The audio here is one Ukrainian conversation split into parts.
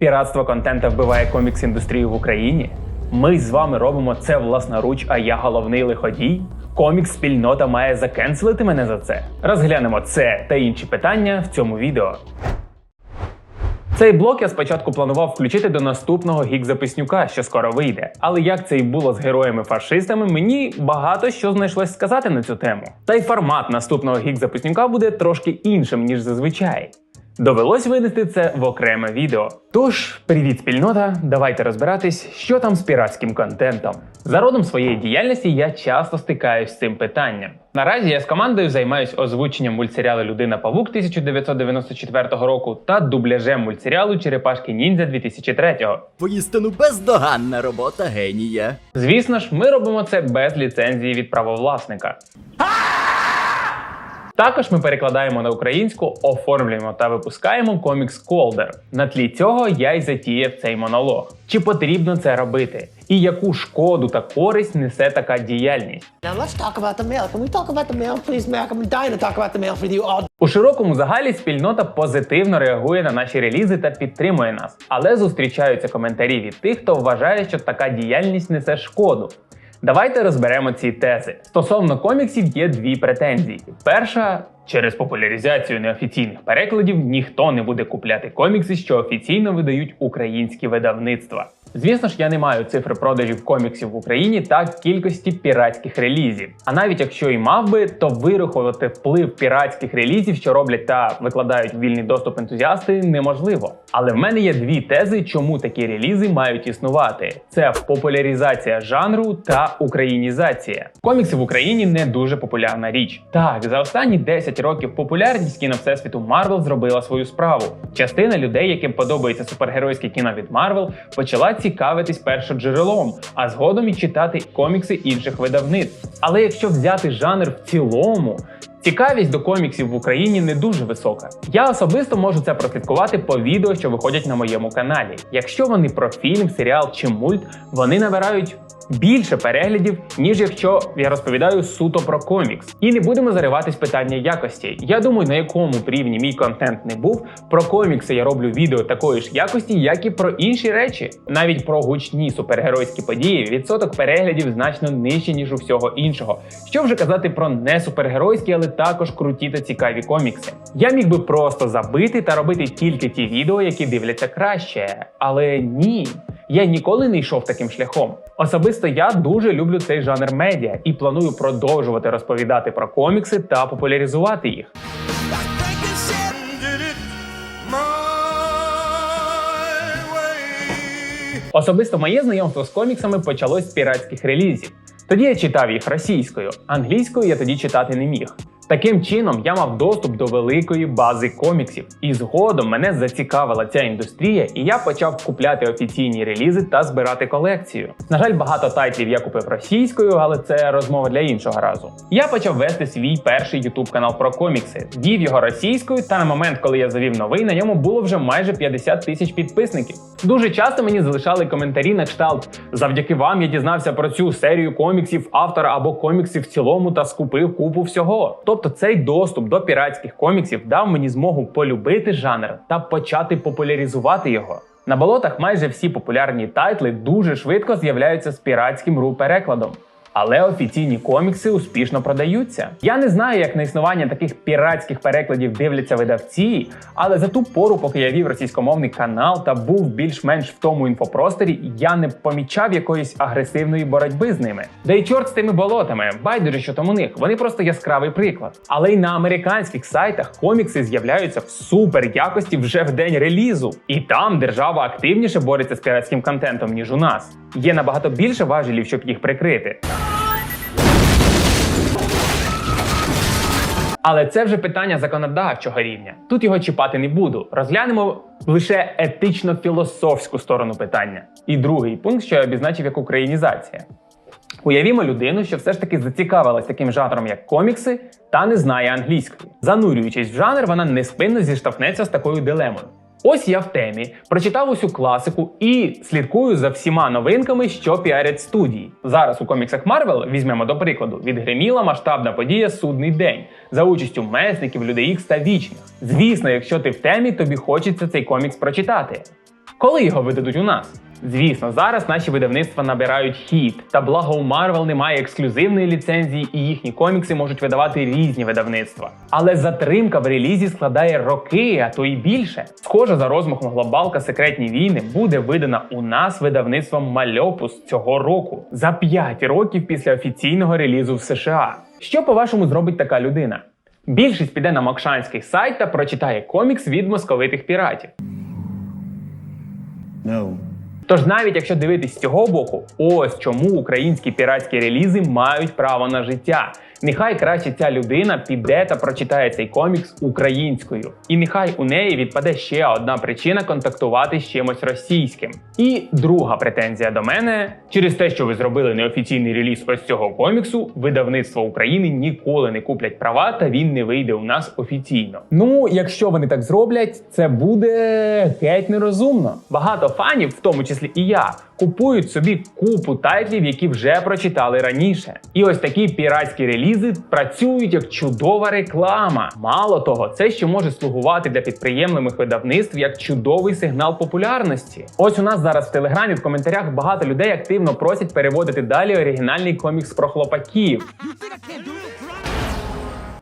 Піратство контента вбиває комікс індустрію в Україні. Ми з вами робимо це власноруч, а я головний лиходій. Комікс спільнота має закенселити мене за це. Розглянемо це та інші питання в цьому відео. Цей блок я спочатку планував включити до наступного гік-записнюка, що скоро вийде. Але як це і було з героями-фашистами, мені багато що знайшлось сказати на цю тему. Та й формат наступного гік-записнюка буде трошки іншим, ніж зазвичай. Довелось винести це в окреме відео. Тож, привіт, спільнота! Давайте розбиратись, що там з піратським контентом. За родом своєї діяльності я часто стикаюсь з цим питанням. Наразі я з командою займаюсь озвученням мультсеріалу Людина Павук 1994 року та дубляжем мультсеріалу Черепашки Ніндзя 2003. Воістину бездоганна робота генія. Звісно ж, ми робимо це без ліцензії від правовласника. Також ми перекладаємо на українську, оформлюємо та випускаємо комікс Колдер. На тлі цього я й затіяв цей монолог. Чи потрібно це робити? І яку шкоду та користь несе така діяльність? У широкому загалі спільнота позитивно реагує на наші релізи та підтримує нас, але зустрічаються коментарі від тих, хто вважає, що така діяльність несе шкоду. Давайте розберемо ці тези. Стосовно коміксів є дві претензії. Перша. Через популяризацію неофіційних перекладів ніхто не буде купляти комікси, що офіційно видають українські видавництва. Звісно ж, я не маю цифри продажів коміксів в Україні та кількості піратських релізів. А навіть якщо і мав би, то вирахувати вплив піратських релізів, що роблять та викладають вільний доступ ентузіасти, неможливо. Але в мене є дві тези, чому такі релізи мають існувати: це популяризація жанру та українізація. Комікси в Україні не дуже популярна річ. Так, за останні 10 років популярність кіно всесвіту Марвел зробила свою справу. Частина людей, яким подобається супергеройське кіно від Марвел, почала цікавитись першоджерелом, а згодом і читати комікси інших видавництв. Але якщо взяти жанр в цілому. Цікавість до коміксів в Україні не дуже висока. Я особисто можу це прослідкувати по відео, що виходять на моєму каналі. Якщо вони про фільм, серіал чи мульт, вони набирають більше переглядів, ніж якщо я розповідаю суто про комікс. І не будемо зариватись питання якості. Я думаю, на якому рівні мій контент не був, про комікси я роблю відео такої ж якості, як і про інші речі. Навіть про гучні супергеройські події відсоток переглядів значно нижче, ніж у всього іншого. Що вже казати про не супергеройські, але також круті та цікаві комікси. Я міг би просто забити та робити тільки ті відео, які дивляться краще. Але ні. Я ніколи не йшов таким шляхом. Особисто я дуже люблю цей жанр медіа і планую продовжувати розповідати про комікси та популяризувати їх. Особисто моє знайомство з коміксами почалось з піратських релізів. Тоді я читав їх російською, англійською я тоді читати не міг. Таким чином я мав доступ до великої бази коміксів, і згодом мене зацікавила ця індустрія, і я почав купляти офіційні релізи та збирати колекцію. На жаль, багато тайтлів я купив російською, але це розмова для іншого разу. Я почав вести свій перший ютуб канал про комікси, вів його російською, та на момент, коли я завів новий, на ньому було вже майже 50 тисяч підписників. Дуже часто мені залишали коментарі на кшталт: завдяки вам я дізнався про цю серію коміксів автора або коміксів в цілому та скупив купу всього. Тобто цей доступ до піратських коміксів дав мені змогу полюбити жанр та почати популяризувати його. На болотах майже всі популярні тайтли дуже швидко з'являються з піратським ру перекладом. Але офіційні комікси успішно продаються. Я не знаю, як на існування таких піратських перекладів дивляться видавці, але за ту пору, поки я вів російськомовний канал та був більш-менш в тому інфопросторі, я не помічав якоїсь агресивної боротьби з ними. Да й чорт з тими болотами, байдуже, що там у них, вони просто яскравий приклад. Але й на американських сайтах комікси з'являються в супер якості вже в день релізу. І там держава активніше бореться з піратським контентом, ніж у нас. Є набагато більше важелів, щоб їх прикрити. Але це вже питання законодавчого рівня. Тут його чіпати не буду. Розглянемо лише етично-філософську сторону питання. І другий пункт, що я обізначив як українізація. Уявімо людину, що все ж таки зацікавилась таким жанром, як комікси, та не знає англійської. Занурюючись в жанр, вона неспинно зіштовхнеться з такою дилемою. Ось я в темі, прочитав усю класику і слідкую за всіма новинками, що піарять студії. Зараз у коміксах Марвел, візьмемо до прикладу, відгриміла масштабна подія Судний день за участю месників, людей Ікс та вічних. Звісно, якщо ти в темі, тобі хочеться цей комікс прочитати. Коли його видадуть у нас? Звісно, зараз наші видавництва набирають хід, та благо у Марвел немає ексклюзивної ліцензії, і їхні комікси можуть видавати різні видавництва. Але затримка в релізі складає роки, а то й більше. Схоже, за розмахом глобалка секретні війни буде видана у нас видавництвом Мальопус цього року за 5 років після офіційного релізу в США. Що по-вашому зробить така людина? Більшість піде на Мокшанський сайт та прочитає комікс від московитих піратів. No. Тож навіть якщо дивитись з цього боку, ось чому українські піратські релізи мають право на життя. Нехай краще ця людина піде та прочитає цей комікс українською. І нехай у неї відпаде ще одна причина контактувати з чимось російським. І друга претензія до мене: через те, що ви зробили неофіційний реліз ось цього коміксу, видавництво України ніколи не куплять права, та він не вийде у нас офіційно. Ну, якщо вони так зроблять, це буде геть нерозумно. Багато фанів, в тому числі і я, купують собі купу тайтлів, які вже прочитали раніше. І ось такі піратські релізи працюють як чудова реклама. Мало того, це ще може слугувати для підприємливих видавництв як чудовий сигнал популярності. Ось у нас зараз в телеграмі в коментарях багато людей активно просять переводити далі оригінальний комікс про хлопаків.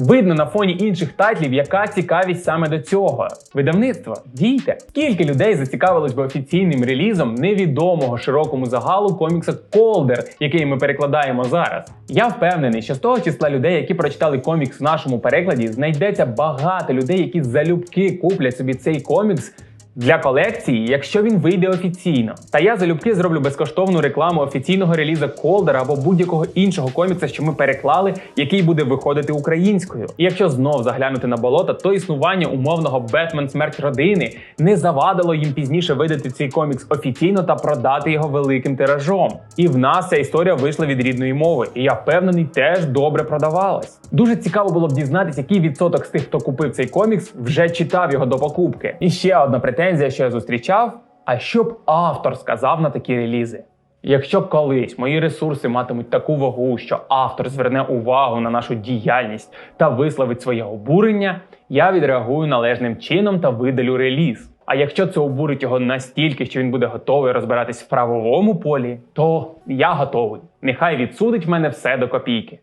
Видно на фоні інших тайтлів, яка цікавість саме до цього. Видавництво, дійте. Кілька людей зацікавилось би офіційним релізом невідомого широкому загалу комікса Колдер, який ми перекладаємо зараз. Я впевнений, що з того числа людей, які прочитали комікс в нашому перекладі, знайдеться багато людей, які залюбки куплять собі цей комікс. Для колекції, якщо він вийде офіційно. Та я залюбки зроблю безкоштовну рекламу офіційного реліза Колдера або будь-якого іншого комікса, що ми переклали, який буде виходити українською. І якщо знов заглянути на болото, то існування умовного Бетмен Смерть родини не завадило їм пізніше видати цей комікс офіційно та продати його великим тиражом. І в нас ця історія вийшла від рідної мови, і я впевнений, теж добре продавалась. Дуже цікаво було б дізнатися, який відсоток з тих, хто купив цей комікс, вже читав його до покупки. І ще одна претензія, що я зустрічав. А що б автор сказав на такі релізи? Якщо колись мої ресурси матимуть таку вагу, що автор зверне увагу на нашу діяльність та висловить своє обурення, я відреагую належним чином та видалю реліз. А якщо це обурить його настільки, що він буде готовий розбиратись в правовому полі, то я готовий. Нехай відсудить в мене все до копійки.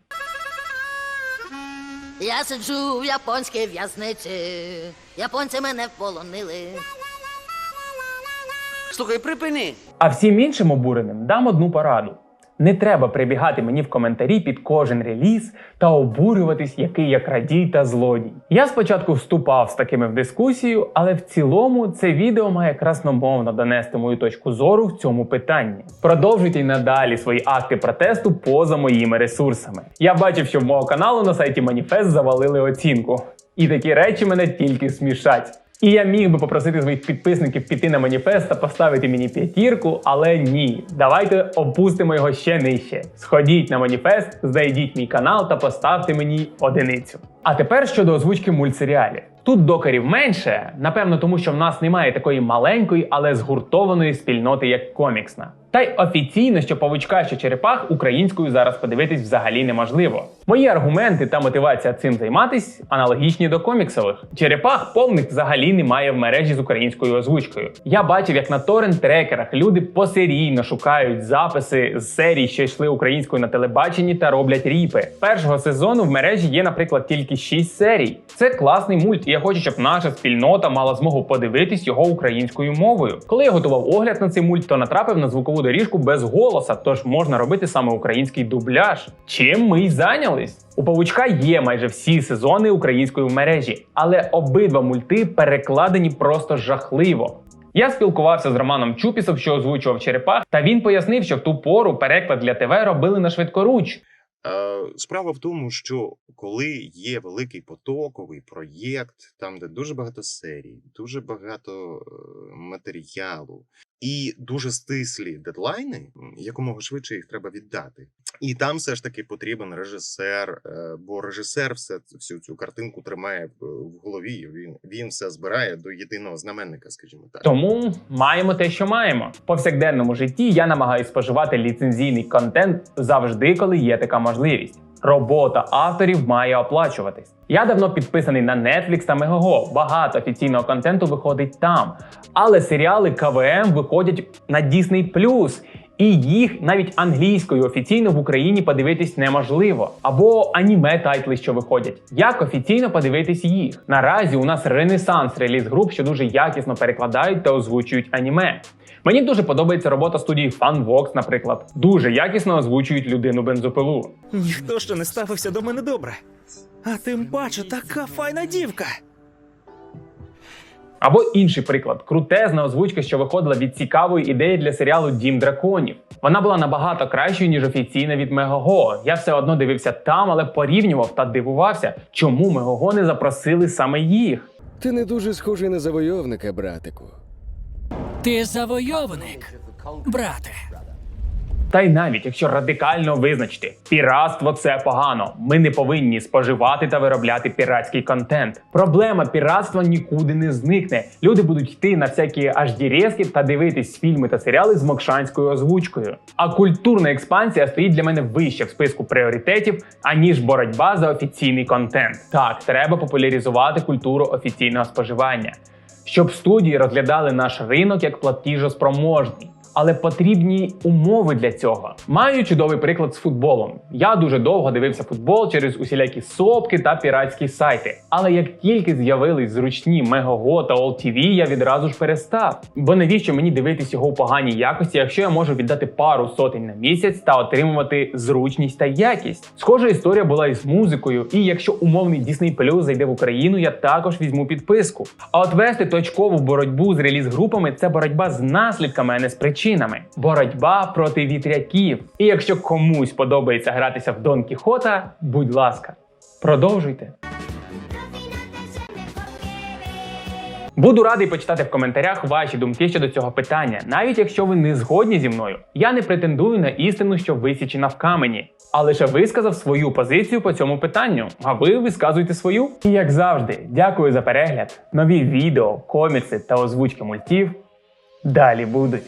Я сиджу в японській в'язниці. Японці мене полонили. Слухай, припини. А всім іншим обуреним дам одну пораду. Не треба прибігати мені в коментарі під кожен реліз та обурюватись, який я крадій та злодій. Я спочатку вступав з такими в дискусію, але в цілому це відео має красномовно донести мою точку зору в цьому питанні. Продовжуйте й надалі свої акти протесту поза моїми ресурсами. Я бачив, що в мого каналу на сайті Маніфест завалили оцінку. І такі речі мене тільки смішать. І я міг би попросити своїх підписників піти на маніфест та поставити мені п'ятірку, але ні. Давайте опустимо його ще нижче. Сходіть на маніфест, знайдіть мій канал та поставте мені одиницю. А тепер щодо озвучки мультсеріалів. Тут докерів менше, напевно, тому що в нас немає такої маленької, але згуртованої спільноти, як коміксна. Та й офіційно, що павучка, що черепах українською зараз подивитись взагалі неможливо. Мої аргументи та мотивація цим займатись аналогічні до коміксових. Черепах повних взагалі немає в мережі з українською озвучкою. Я бачив, як на торрент-трекерах люди посерійно шукають записи з серій, що йшли українською на телебаченні та роблять ріпи. Першого сезону в мережі є, наприклад, тільки 6 серій. Це класний мульт, і я хочу, щоб наша спільнота мала змогу подивитись його українською мовою. Коли я готував огляд на цей мульт, то натрапив на звукову доріжку без голоса, тож можна робити саме український дубляж. Чим ми й зайнялись? У павучка є майже всі сезони української мережі, але обидва мульти перекладені просто жахливо. Я спілкувався з Романом Чупісом, що озвучував черепах, та він пояснив, що в ту пору переклад для ТВ робили на швидкоруч. Е, Справа в тому, що коли є великий потоковий проєкт, там де дуже багато серій, дуже багато е, матеріалу і дуже стислі дедлайни, якомога швидше їх треба віддати. І там все ж таки потрібен режисер, е, бо режисер все всю цю картинку тримає в голові. Він він все збирає до єдиного знаменника, скажімо так. Тому маємо те, що маємо. В повсякденному житті я намагаюся споживати ліцензійний контент завжди, коли є така можливість. Робота авторів має оплачуватись. Я давно підписаний на Netflix та Megogo. Багато офіційного контенту виходить там. Але серіали КВМ виходять на Disney+. І їх навіть англійською офіційно в Україні подивитись неможливо. Або аніме тайтли, що виходять. Як офіційно подивитись їх? Наразі у нас ренесанс реліз груп, що дуже якісно перекладають та озвучують аніме. Мені дуже подобається робота студії FunVox, наприклад. Дуже якісно озвучують людину бензопилу. Ніхто ще не ставився до мене добре. А тим паче така файна дівка. Або інший приклад крутезна озвучка, що виходила від цікавої ідеї для серіалу Дім драконів. Вона була набагато кращою, ніж офіційна від Мегого. Я все одно дивився там, але порівнював та дивувався, чому Мегого не запросили саме їх. Ти не дуже схожий на завойовника, братику. Ти завойовник, брате. Та й навіть якщо радикально визначити, піратство це погано. Ми не повинні споживати та виробляти піратський контент. Проблема піратства нікуди не зникне. Люди будуть йти на всякі HD-резки та дивитись фільми та серіали з мокшанською озвучкою. А культурна експансія стоїть для мене вище в списку пріоритетів, аніж боротьба за офіційний контент. Так, треба популяризувати культуру офіційного споживання, щоб студії розглядали наш ринок як платіжоспроможний. Але потрібні умови для цього. Маю чудовий приклад з футболом. Я дуже довго дивився футбол через усілякі сопки та піратські сайти. Але як тільки з'явились зручні Мегого та OLTV, я відразу ж перестав. Бо навіщо мені дивитись його у поганій якості, якщо я можу віддати пару сотень на місяць та отримувати зручність та якість? Схожа історія була і з музикою. І якщо умовний Disney Plus зайде в Україну, я також візьму підписку. А от вести точкову боротьбу з реліз-групами це боротьба з наслідками, а не з причинами. Боротьба проти вітряків. І якщо комусь подобається гратися в Дон Кіхота, будь ласка, продовжуйте. Буду радий почитати в коментарях ваші думки щодо цього питання, навіть якщо ви не згодні зі мною. Я не претендую на істину, що висічена в камені, а лише висказав свою позицію по цьому питанню. А ви висказуйте свою. І як завжди, дякую за перегляд. Нові відео, комікси та озвучки мультів далі будуть.